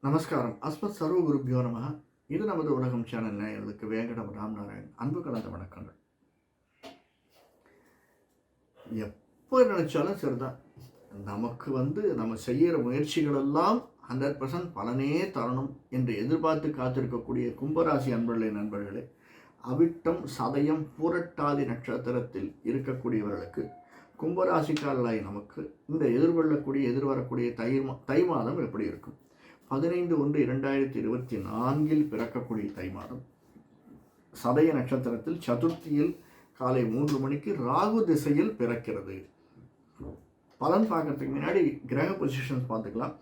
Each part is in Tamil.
நமஸ்காரம். அஸ்மத் சர்வ குருபியோ நம. இது நமது உலகம் சேனல் நேயர்களுக்கு வேங்கடம் ராம்நாராயண் அன்பு கலந்த வணக்கங்கள். எப்போ நினச்சாலும் சரிதான். நமக்கு வந்து நம்ம செய்கிற முயற்சிகளெல்லாம் ஹண்ட்ரட் பர்சன்ட் பலனே தரணும் என்று எதிர்பார்த்து காத்திருக்கக்கூடிய கும்பராசி அன்பர்களே நண்பர்களே அவிட்டம் சதயம் பூரட்டாதி நட்சத்திரத்தில் இருக்கக்கூடியவர்களுக்கு கும்பராசிக்காரர்களாய் நமக்கு இந்த எதிர்கொள்ளக்கூடிய எதிர்வரக்கூடிய தை மா- தை மாதம் எப்படி இருக்கும்? பதினைந்து ஒன்று இரண்டாயிரத்தி இருபத்தி நான்கில் பிறக்கக்கூடிய தை மாதம். சதய நட்சத்திரத்தில் சதுர்த்தியில் காலை மூன்று மணிக்கு ராகு திசையில் பிறக்கிறது. பலன் பார்க்கறதுக்கு முன்னாடி கிரக பொசிஷன்ஸ் பார்த்துக்கலாம்.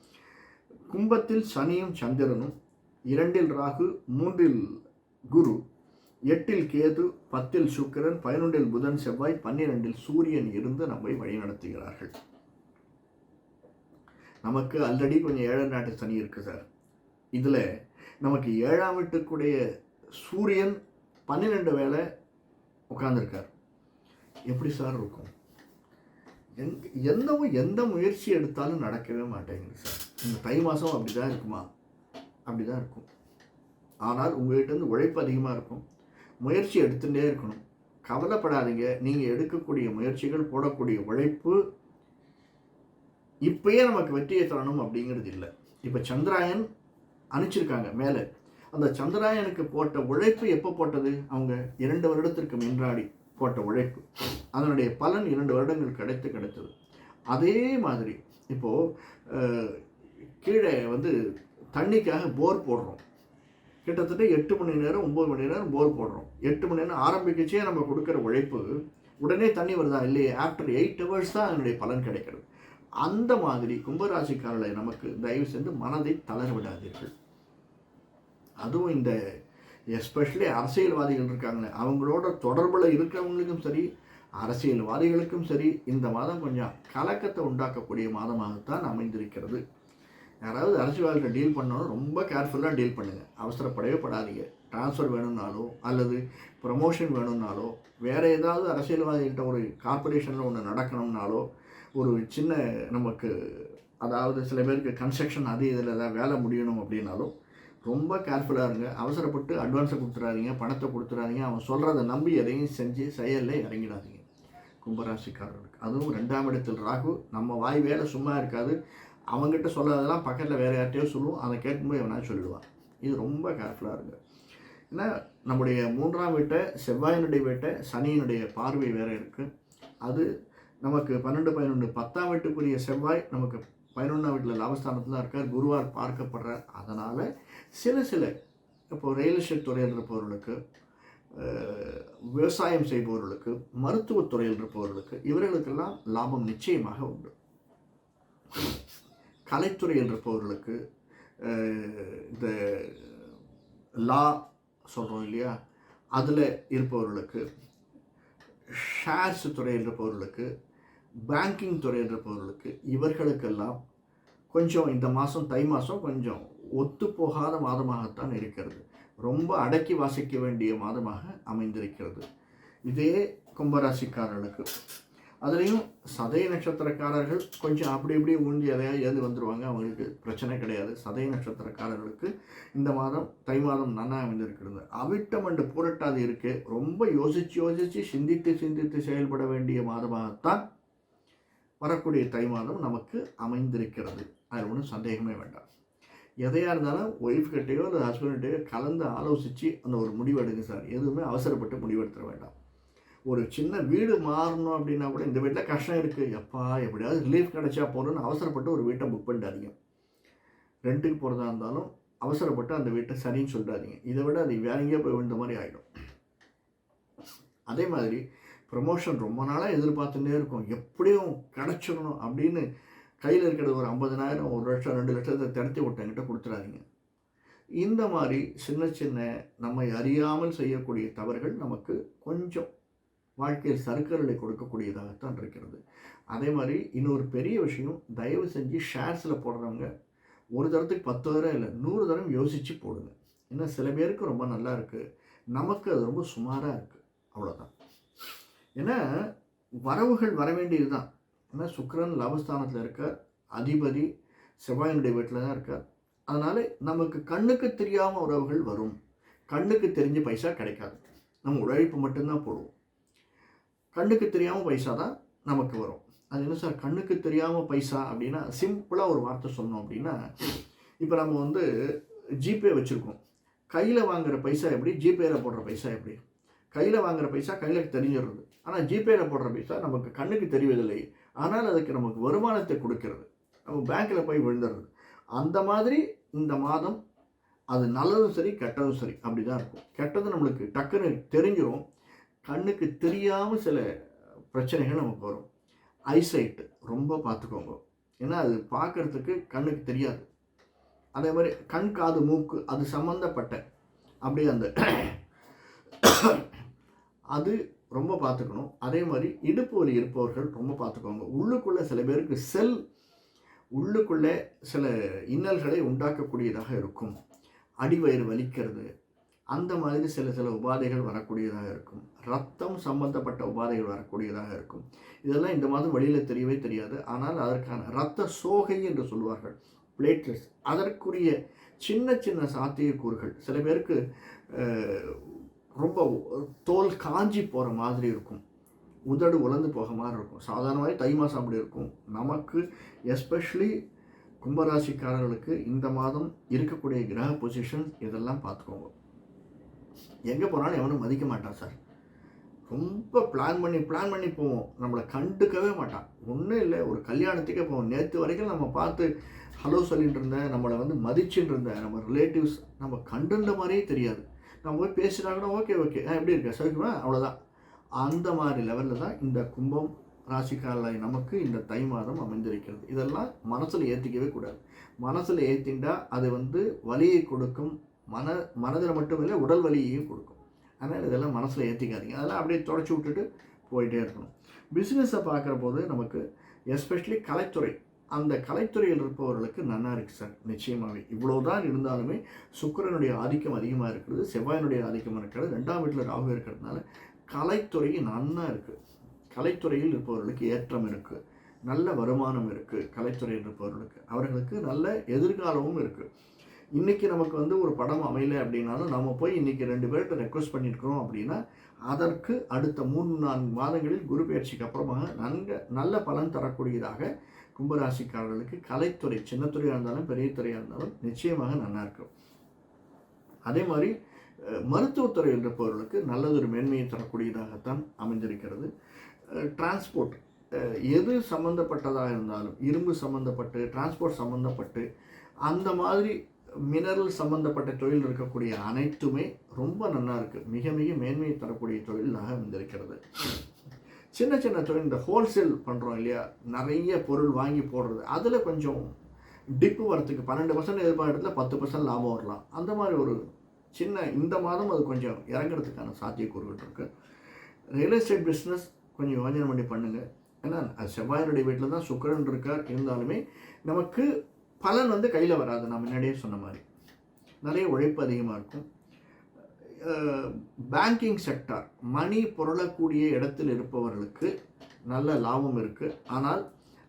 கும்பத்தில் சனியும் சந்திரனும் இரண்டில் ராகு மூன்றில் குரு எட்டில் கேது பத்தில் சுக்கிரன் பதினொன்றில் புதன் செவ்வாய் பன்னிரெண்டில் சூரியன் இருந்து நம்மை வழிநடத்துகிறார்கள். நமக்கு ஆல்ரெடி கொஞ்சம் ஏழாம் நாட்டு சனி இருக்குது சார். இதில் நமக்கு ஏழாம் வீட்டுக்குடைய சூரியன் பன்னிரெண்டு வேளை உட்காந்துருக்கார் எப்படி சார் இருக்கும்? எங் எந்த எந்த முயற்சி எடுத்தாலும் நடக்கவே மாட்டேங்குது சார். இந்த தை மாதம் அப்படி தான் இருக்குமா? அப்படி தான் இருக்கும். ஆனால் உங்கள்கிட்ட இருந்து உழைப்பு அதிகமாக இருக்கும். முயற்சி எடுத்துகிட்டே இருக்கணும். கவலைப்படாதீங்க. நீங்கள் எடுக்கக்கூடிய முயற்சிகள் போடக்கூடிய உழைப்பு இப்பயே நமக்கு வெற்றியை தரணும் அப்படிங்கிறது இல்லை. இப்போ சந்திராயன் அனுப்பிச்சிருக்காங்க மேலே. அந்த சந்திராயனுக்கு போட்ட உழைப்பு எப்போ போட்டது? அவங்க இரண்டு வருடத்திற்கு முன்னாடி போட்ட உழைப்பு. அதனுடைய பலன் இரண்டு வருடங்கள் கிடைத்து கிடைத்தது. அதே மாதிரி இப்போது கீழே வந்து தண்ணிக்காக போர் போடுறோம். கிட்டத்தட்ட எட்டு மணி நேரம் ஒம்பது மணி நேரம் போர் போடுறோம். எட்டு மணி நேரம் ஆரம்பிக்கச்சே நம்ம கொடுக்குற உழைப்பு உடனே தண்ணி வருதா இல்லையே? ஆஃப்டர் எயிட் ஹவர்ஸ் தான் அதனுடைய பலன் கிடைக்கிறது. அந்த மாதிரி கும்பராசிக்காரர்களை நமக்கு தயவு செய்து மனதை தளர விடாதீர்கள். அதுவும் இந்த எஸ்பெஷலி அரசியல்வாதிகள் இருக்காங்களே அவங்களோட தொடர்பில் இருக்கிறவங்களுக்கும் சரி அரசியல்வாதிகளுக்கும் சரி இந்த மாதம் கொஞ்சம் கலக்கத்தை உண்டாக்கக்கூடிய மாதமாகத்தான் அமைந்திருக்கிறது. யாராவது அரசியல்வாதிகள் டீல் பண்ணாலும் ரொம்ப கேர்ஃபுல்லாக டீல் பண்ணுங்கள் அவசரப்படவே படாதீங்க. ட்ரான்ஸ்ஃபர் வேணும்னாலோ அல்லது ப்ரமோஷன் வேணும்னாலோ வேறு ஏதாவது அரசியல்வாதிகிட்ட ஒரு கார்ப்பரேஷனில் ஒன்று நடக்கணும்னாலோ ஒரு சின்ன நமக்கு அதாவது சில பேருக்கு கன்ஸ்ட்ரக்ஷன் அது இதில் ஏதாவது வேலை முடியணும் அப்படின்னாலும் ரொம்ப கேர்ஃபுல்லாக இருங்க. அவசரப்பட்டு அட்வான்ஸை கொடுத்துறாதீங்க பணத்தை கொடுத்துறாதீங்க. அவன் சொல்கிறத நம்பி எதையும் செஞ்சு செயலில் இறங்கிடாதீங்க. கும்பராசிக்காரர்களுக்கு. அதுவும் ரெண்டாம் இடத்தில் ராகு நம்ம வாய் வேலை சும்மா இருக்காது. அவங்ககிட்ட சொல்லாததெல்லாம் பக்கத்தில் வேறு யார்ட்டையோ சொல்லுவோம். அதை கேட்கும்போது எவனா சொல்லிடுவான். இது ரொம்ப கேர்ஃபுல்லாக இருங்க. ஏன்னா நம்முடைய மூன்றாம் வீட்டை செவ்வாயினுடைய வீட்டை சனியினுடைய பார்வை வேறு இருக்குது அது நமக்கு பன்னெண்டு பதினொன்று பத்தாம் வீட்டுக்குரிய செவ்வாய் நமக்கு பதினொன்றாம் வீட்டில் லாபஸ்தானத்தில் தான் இருக்கார். குருவார் பார்க்கப்படுறார். அதனால் சில சில இப்போது ரியல் எஸ்டேட் துறையில் இருப்பவர்களுக்கு விவசாயம் செய்பவர்களுக்கு மருத்துவத்துறையில் இருப்பவர்களுக்கு இவர்களுக்கெல்லாம் லாபம் நிச்சயமாக உண்டு. கலைத்துறையில் இருப்பவர்களுக்கு இந்த லா சொல்கிறோம் இல்லையா? அதில் இருப்பவர்களுக்கு ஷேர்ஸ் துறையில் இருப்பவர்களுக்கு பேங்கிங் துறையில் இருப்பவர்களுக்கு இவர்களுக்கெல்லாம் கொஞ்சம் இந்த மாதம் தை மாதம் கொஞ்சம் ஒத்து போகாத மாதமாகத்தான் இருக்கிறது. ரொம்ப அடக்கி வாசிக்க வேண்டிய மாதமாக அமைந்திருக்கிறது. இதே கும்பராசிக்காரர்களுக்கு. அதுலேயும் சதய நட்சத்திரக்காரர்கள் கொஞ்சம் அப்படி இப்படி ஊஞ்சி எதையாவது ஏந்து வந்துடுவாங்க அவங்களுக்கு பிரச்சனை கிடையாது. சதய நட்சத்திரக்காரர்களுக்கு இந்த மாதம் தை மாதம் நன்னா அமைந்திருக்கிறது. அவிட்டம் அண்டு பூரட்டாது இருக்கு ரொம்ப யோசித்து யோசித்து சிந்தித்து சிந்தித்து செயல்பட வேண்டிய மாதமாகத்தான் வரக்கூடிய தை மாதம் நமக்கு அமைந்திருக்கிறது. அதில் ஒன்றும் சந்தேகமே வேண்டாம். எதையாக இருந்தாலும் ஒய்ஃப் கிட்டேயோ இல்லை ஹஸ்பண்ட்கிட்டயோ கலந்து ஆலோசித்து அந்த ஒரு முடிவு எடுங்க சார். எதுவுமே அவசரப்பட்டு முடிவெடுத்துட வேண்டாம். ஒரு சின்ன வீடு மாறணும் அப்படின்னா கூட இந்த வீட்டில் கஷ்டம் இருக்குது எப்பா எப்படியாவது ரிலீஃப் கிடைச்சா போகணும்னு அவசரப்பட்டு ஒரு வீட்டை புக் பண்ணிடாதீங்க. ரெண்ட்டுக்கு போகிறதா இருந்தாலும் அவசரப்பட்டு அந்த வீட்டை சரின்னு சொல்லிடாதீங்க. இதை விட அது வேற எங்கேயோ போய் விழுந்த மாதிரி ஆகிடும் அதே மாதிரி ப்ரமோஷன் ரொம்ப நாளாக எதிர்பார்த்துட்டே இருக்கும். எப்படியும் கிடச்சிடணும் அப்படின்னு கையில் இருக்கிறது ஒரு ஐம்பதனாயிரம் ஒரு லட்சம் ரெண்டு லட்சத்தை திரட்டி விட்டங்கிட்ட கொடுத்துறாதீங்க. இந்த மாதிரி சின்ன சின்ன நம்மை அறியாமல் செய்யக்கூடிய தவறுகள் நமக்கு கொஞ்சம் வாழ்க்கையில் சர்க்கரலை கொடுக்கக்கூடியதாகத்தான் இருக்கிறது. அதே மாதிரி இன்னொரு பெரிய விஷயம் தயவு செஞ்சு ஷேர்ஸில் போடுறவங்க ஒரு தரத்துக்கு பத்து தரம் இல்லை நூறு தரம் யோசித்து போடுங்க. ஏன்னா சில பேருக்கு ரொம்ப நல்லா இருக்குது நமக்கு அது ரொம்ப சுமாராக இருக்குது அவ்வளோதான் ஏன்னா வரவுகள் வர வேண்டியது தான் ஏன்னா சுக்கரன் லாபஸ்தானத்தில் இருக்கார் அதிபதி செவ்வாயினுடைய வீட்டில் தான் இருக்கார். அதனால் நமக்கு கண்ணுக்கு தெரியாமல் உறவுகள் வரும். கண்ணுக்கு தெரிஞ்ச பைசா கிடைக்காது. நம்ம உழைப்பு மட்டும்தான் போடுவோம். கண்ணுக்கு தெரியாமல் பைசா தான் நமக்கு வரும். அது என்ன சார்? கண்ணுக்கு தெரியாமல் பைசா அப்படின்னா சிம்பிளாக ஒரு வார்த்தை சொன்னோம் அப்படின்னா இப்போ நம்ம வந்து ஜிபே வச்சுருக்கோம். கையில் வாங்குற பைசா எப்படி? ஜிபேயில் போடுற பைசா எப்படி? கையில் வாங்குகிற பைசா கையில் தெரிஞ்சிடுறது. ஆனால் ஜிபேயில் போடுற பைசா நமக்கு கண்ணுக்கு தெரிவதில்லை. ஆனால் அதுக்கு நமக்கு வருமானத்தை கொடுக்கிறது. நம்ம பேங்க்கில் போய் விழுந்துடுறது. அந்த மாதிரி இந்த மாதம் அது நல்லதும் சரி கெட்டதும் சரி அப்படி தான் இருக்கும். கெட்டது நம்மளுக்கு டக்குன்னு தெரிஞ்சிடும் கண்ணுக்கு தெரியாமல் சில பிரச்சனைகள் நமக்கு வரும். ஐசைட்டு ரொம்ப பார்த்துக்கோங்க. ஏன்னா அது பார்க்குறதுக்கு கண்ணுக்கு தெரியாது. அதே மாதிரி கண் காது மூக்கு அது சம்மந்தப்பட்ட அப்படியே அந்த அது ரொம்ப பார்த்துக்கணும். அதே மாதிரி இடுப்பு வலி இருப்பவர்கள் ரொம்ப பார்த்துக்கோங்க. உள்ளுக்குள்ளே சில பேருக்கு செல் உள்ளுக்குள்ளே சில இன்னல்களை உண்டாக்கக்கூடியதாக இருக்கும். அடிவயிறு வலிக்கிறது. அந்த மாதிரி சில சில உபாதைகள் வரக்கூடியதாக இருக்கும். ரத்தம் சம்பந்தப்பட்ட உபாதைகள் வரக்கூடியதாக இருக்கும். இதெல்லாம் இந்த மாதம் வெளியில் தெரியவே தெரியாது. ஆனால் அதற்கான ரத்த சோகை என்று சொல்வார்கள். பிளேட்லெட்ஸ் அதற்குரிய சின்ன சின்ன சாத்தியக்கூறுகள். சில பேருக்கு ரொம்ப தோல் காஞ்சி போகிற மாதிரி இருக்கும். உதடு உலர்ந்து போக மாதிரி இருக்கும். சாதாரணமாகவே தை மாதம் அப்படி இருக்கும். நமக்கு எஸ்பெஷலி கும்பராசிக்காரர்களுக்கு இந்த மாதம் இருக்கக்கூடிய கிரக பொசிஷன் இதெல்லாம் பார்த்துக்கோங்க. எங்கே போனாலும் எவனும் மதிக்க மாட்டான் சார். ரொம்ப பிளான் பண்ணி பிளான் பண்ணி போவோம். நம்மளை கண்டுக்கவே மாட்டான். ஒன்றும் இல்லை. ஒரு கல்யாணத்துக்கே போவோம் நேற்று வரைக்கும் நம்ம பார்த்து ஹலோ சொல்லிட்டு இருந்தேன். நம்மளை வந்து மதிச்சுட்டு இருந்தேன். நம்ம ரிலேட்டிவ்ஸ் நம்ம கண்டுன்ற மாதிரியே தெரியாது. நம்ம போய் பேசுகிறாங்கன்னா ஓகே ஓகே எப்படி இருக்க சௌக்கியமா? அவ்வளோதான் அந்த மாதிரி லெவலில் தான் இந்த கும்பம் ராசிக்காரலாய் நமக்கு இந்த தை மாதம் அமைந்திருக்கிறது. இதெல்லாம் மனசில் ஏற்றிக்கவே கூடாது. மனசில் ஏற்றிண்டா அது வந்து வலியை கொடுக்கும். மன மனதில் மட்டும் இல்லை உடல் வலியையும் கொடுக்கும். அதனால் இதெல்லாம் மனசில் ஏற்றிக்காதீங்க அதெல்லாம் அப்படியே தொடச்சி விட்டுட்டு போயிட்டே இருக்கணும். பிஸ்னஸை பார்க்குற போது நமக்கு எஸ்பெஷலி கலைத்துறை அந்த கலைத்துறையில் இருப்பவர்களுக்கு நல்லா இருக்குது சார் நிச்சயமாகவே இவ்வளோதான் இருந்தாலுமே சுக்கரனுடைய ஆதிக்கம் அதிகமாக இருக்கிறது செவ்வாயினுடைய ஆதிக்கம் இருக்கிறது ரெண்டாம் வீட்டில் ராகு இருக்கிறதுனால கலைத்துறை நன்னா இருக்குது கலைத்துறையில் இருப்பவர்களுக்கு ஏற்றம் இருக்குது நல்ல வருமானம் இருக்குது கலைத்துறையில் இருப்பவர்களுக்கு. அவர்களுக்கு நல்ல எதிர்காலமும் இருக்குது இன்றைக்கி நமக்கு வந்து ஒரு படம் அமையலை அப்படின்னாலும் நம்ம போய் இன்றைக்கி ரெண்டு பேர்கிட்ட ரெக்வஸ்ட் பண்ணியிருக்கிறோம் அப்படின்னா அதற்கு அடுத்த மூணு நான்கு மாதங்களில் குரு பயிற்சிக்கு அப்புறமாக நன்க நல்ல பலன் தரக்கூடியதாக கும்பராசிக்காரர்களுக்கு கலைத்துறை சின்னத்துறையாக இருந்தாலும் பெரிய துறையாக இருந்தாலும் நிச்சயமாக நல்லா இருக்கும். அதே மாதிரி மருத்துவத்துறை இருப்பவர்களுக்கு நல்லதொரு மேன்மையை தரக்கூடியதாகத்தான் அமைந்திருக்கிறது. டிரான்ஸ்போர்ட் எது சம்மந்தப்பட்டதாக இருந்தாலும் இரும்பு சம்மந்தப்பட்டு டிரான்ஸ்போர்ட் சம்மந்தப்பட்டு அந்த மாதிரி மினரல் சம்மந்தப்பட்ட தொழில் இருக்கக்கூடிய அனைத்துமே ரொம்ப நல்லா இருக்குது மிக மிக மேன்மையை தரக்கூடிய தொழிலாக வந்திருக்கிறது. சின்ன சின்ன தொழில் இந்த ஹோல்சேல் பண்ணுறோம் இல்லையா? நிறைய பொருள் வாங்கி போடுறது. அதில் கொஞ்சம் டிப்பு வரத்துக்கு பன்னெண்டு பர்சன்ட் எதிர்பார்க்கறதுல பத்து பர்சன்ட் லாபம் வரலாம். அந்த மாதிரி ஒரு சின்ன இந்த மாதம் அது கொஞ்சம் இறங்குறதுக்கான சாத்தியக்கூறுகள் இருக்குது ரியல் எஸ்டேட் பிஸ்னஸ் கொஞ்சம் யோஜனை பண்ணி பண்ணுங்கள் ஏன்னா அது செவ்வாயினுடைய வீட்டில் தான் சுக்கரன் இருக்கார். இருந்தாலுமே நமக்கு பலன் வந்து கையில் வராது நான் முன்னாடியே சொன்ன மாதிரி. நிறைய உழைப்பு அதிகமாக இருக்கும். பேங்கிங் செக்டார் மணி புரளக்கூடிய இடத்தில் இருப்பவர்களுக்கு நல்ல லாபம் இருக்குது ஆனால்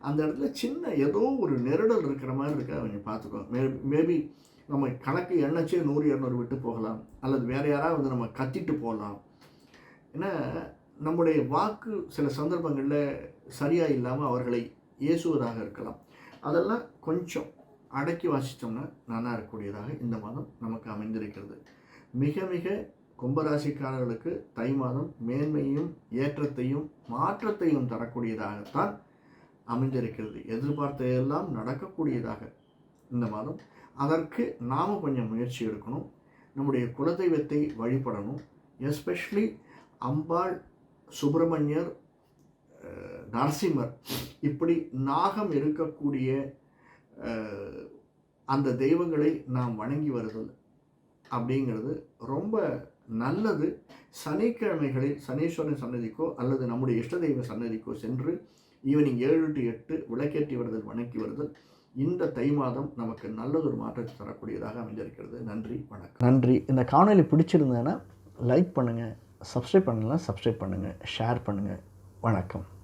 அந்த இடத்துல சின்ன ஏதோ ஒரு நெருடல் இருக்கிற மாதிரி இருக்க அவங்க பார்த்துக்கோ. மே மேபி நம்ம கணக்கு எண்ணச்சே நூறு இரநூறு விட்டு போகலாம். அல்லது வேறு யாராவது வந்து நம்ம கத்திட்டு போகலாம். ஏன்னா நம்முடைய வாக்கு சில சந்தர்ப்பங்களில் சரியாக இல்லாமல் அவர்களை ஏசுவதாக இருக்கலாம். அதெல்லாம் கொஞ்சம் அடக்கி வாசித்தோம்னா நல்லா இருக்கக்கூடியதாக இந்த மாதம் நமக்கு அமைந்திருக்கிறது. மிக மிக கும்பராசிக்காரர்களுக்கு தை மாதம் மேன்மையும் ஏற்றத்தையும் மாற்றத்தையும் தரக்கூடியதாகத்தான் அமைந்திருக்கிறது. எதிர்பார்த்ததெல்லாம் நடக்கக்கூடியதாக இந்த மாதம். அதற்கு நாம் கொஞ்சம் முயற்சி எடுக்கணும். நம்முடைய குலதெய்வத்தை வழிபடணும். எஸ்பெஷலி அம்பாள் சுப்பிரமணியர் நரசிம்மர் இப்படி நாகம் இருக்கக்கூடிய அந்த தெய்வங்களை நாம் வணங்கி வருதல் அப்படிங்கிறது ரொம்ப நல்லது. சனிக்கிழமைகளில் சனீஸ்வரன் சன்னதிக்கோ அல்லது நம்முடைய இஷ்ட தெய்வ சன்னதிக்கோ சென்று ஈவினிங் ஏழு டு எட்டு விளக்கேற்றி வருதல் வணங்கி வருதல். இந்த தை மாதம் நமக்கு நல்லதொரு மாற்றத்தை தரக்கூடியதாக அமைஞ்சிருக்கிறது நன்றி வணக்கம். நன்றி. இந்த காணொலி பிடிச்சிருந்தேன்னா லைக் பண்ணுங்கள் சப்ஸ்கிரைப் பண்ணலாம் சப்ஸ்கிரைப் பண்ணுங்கள் ஷேர் பண்ணுங்கள் வணக்கம்.